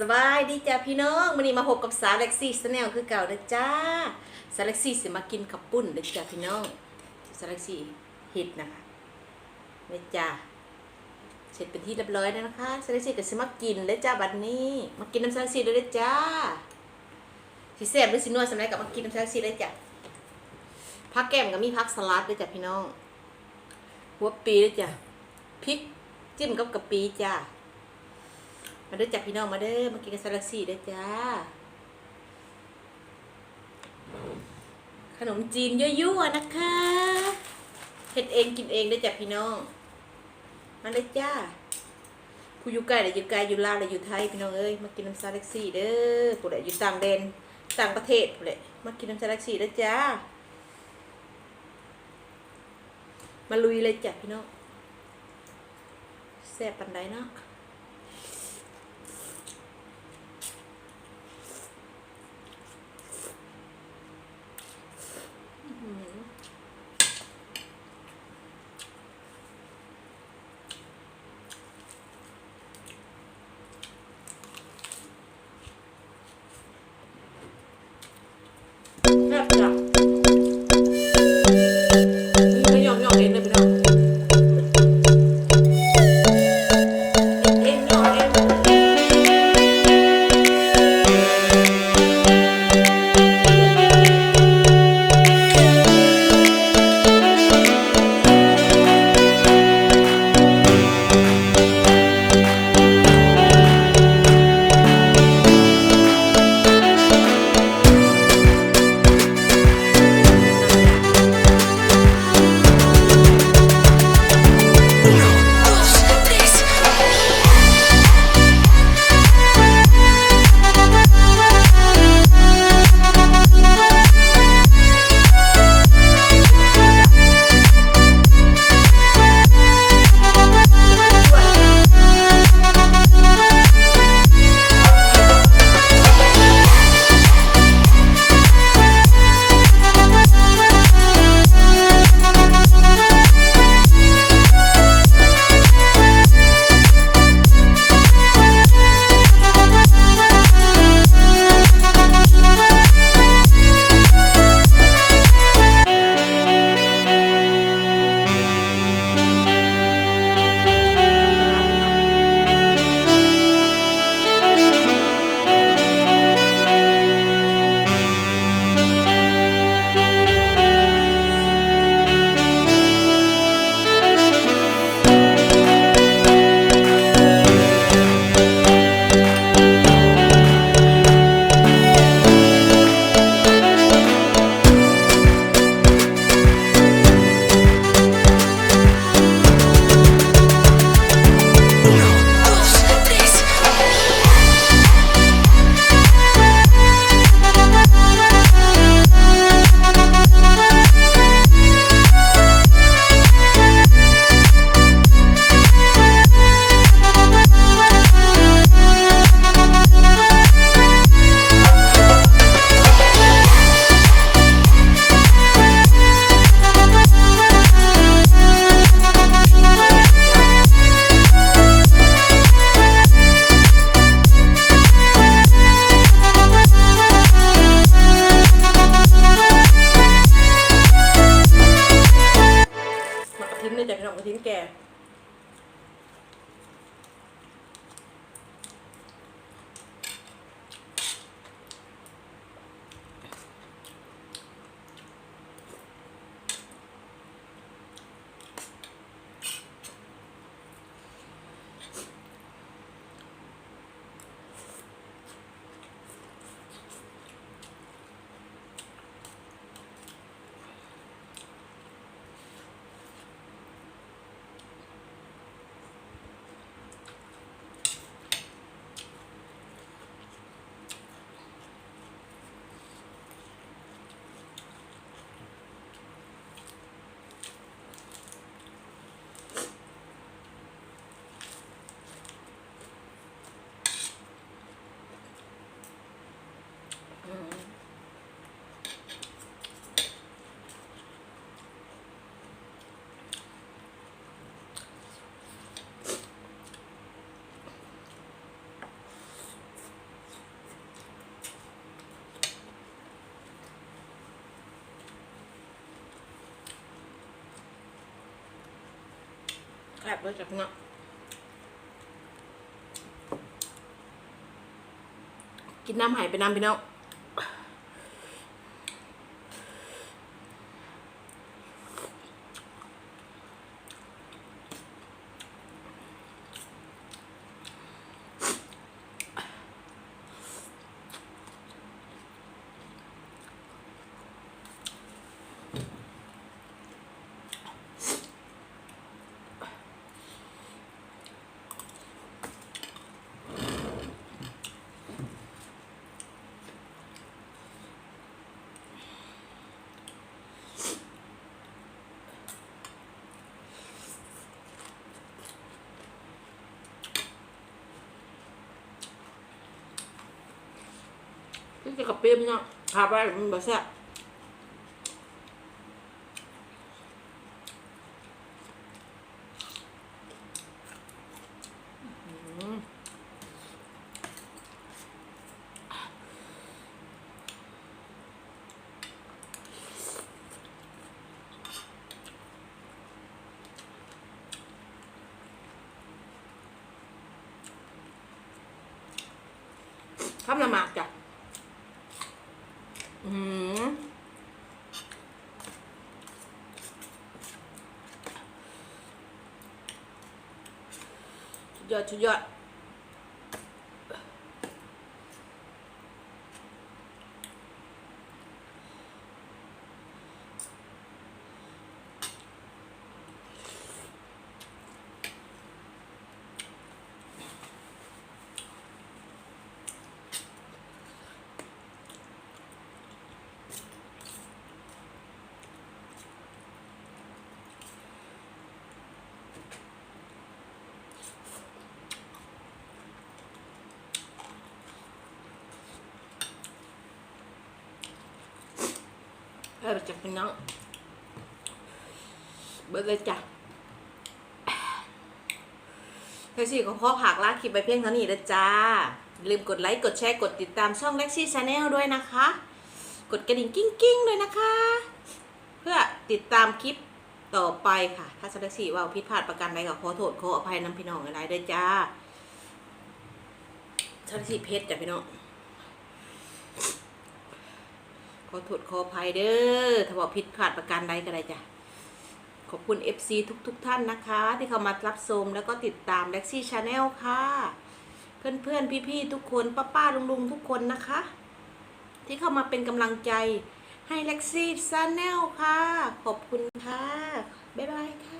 สบายดีจ้าพี่น้องวันนี้มาพบกับสาวเล็กซี่สแนลคือเก่าเด้อจ้าสาวเล็กซี่สิมากินข้าวปุ้นเด้อจ้าพี่น้องสาวเล็กซี่เห็ดนะคะเด้อจ้าเสร็จเป็นที่เรียบร้อยแล้วนะคะสาวเล็กซี่ก็สิมากินเด้อจ้าบัดนี้ มากินน้ำสาวเล็กซี่เด้อจ้าสิแซ่บหรือสินัวสำหรับกับมากินน้ำสาวเล็กซี่เด้อจ้าผักแก้มก็มีผักสลัดเด้อจ้าพี่น้องหัวปีเด้อจ้าพริกจิ้มกับกะปิจ้า มาเด้อจ้าพี่น้องมาเด้อมากินกันซาลาซี่เด้อจ้า ขนมจีนยั่วๆนะคะเฮ็ดเองกินเองเด้อจ้าพี่น้อง มาเด้อจ้าผู้อยู่ไกลหรืออยู่ไกลอยู่ลาวหรืออยู่ไทยพี่น้องเอ้ยมากินน้ำซาเล็กซี่เด้อผู้ใดอยู่ต่างแดนต่างประเทศผู้ใดมากินน้ำซาเล็กซี่เด้อจ้า มาลุยเลยจ้ะพี่น้องแซ่บปันใดเนาะ แอบไว้จากเนาะกินน้ำหายไปน้ำพี่น้อง จะกับเปี้ยวพี่น้องพาไปมันแบบแซ่บอืมคำละหมากจ้ะ สุดยอดสุดยอด เออจับพี่น้องเบิดเลยจ้ะเฮ้ยสิก็พอผักลากคลิปไปเพียงเท่านี้แล้วจ้าลืมกดไลค์กดแชร์กดติดตามช่อง Lexi Channel ด้วยนะคะ กดกระดิ่งกิ้งกิ้งด้วยนะคะ เพื่อติดตามคลิปต่อไปค่ะ ถ้าสักสี่ว่าผิดพลาดประการใดก็ขอโทษขออภัยน้ำพี่น้องอะไรด้วยจ้าสักสี่เพชรจ้ะพี่น้อง ขอโทษขออภัยเด้อถ้าบอกผิดพลาดประการใดก็ได้จ้ะ ขอบคุณ FC ทุกทุกๆท่านนะคะ ที่เข้ามารับชมแล้วก็ติดตาม Lexi Channel ค่ะ เพื่อนเพื่อนพี่พี่ๆ ทุกคนป้าป้าลุงลุงๆ ทุกคนนะคะ ที่เข้ามาเป็นกำลังใจให้ Lexi Channel ค่ะ ขอบคุณค่ะ บ๊ายบายค่ะ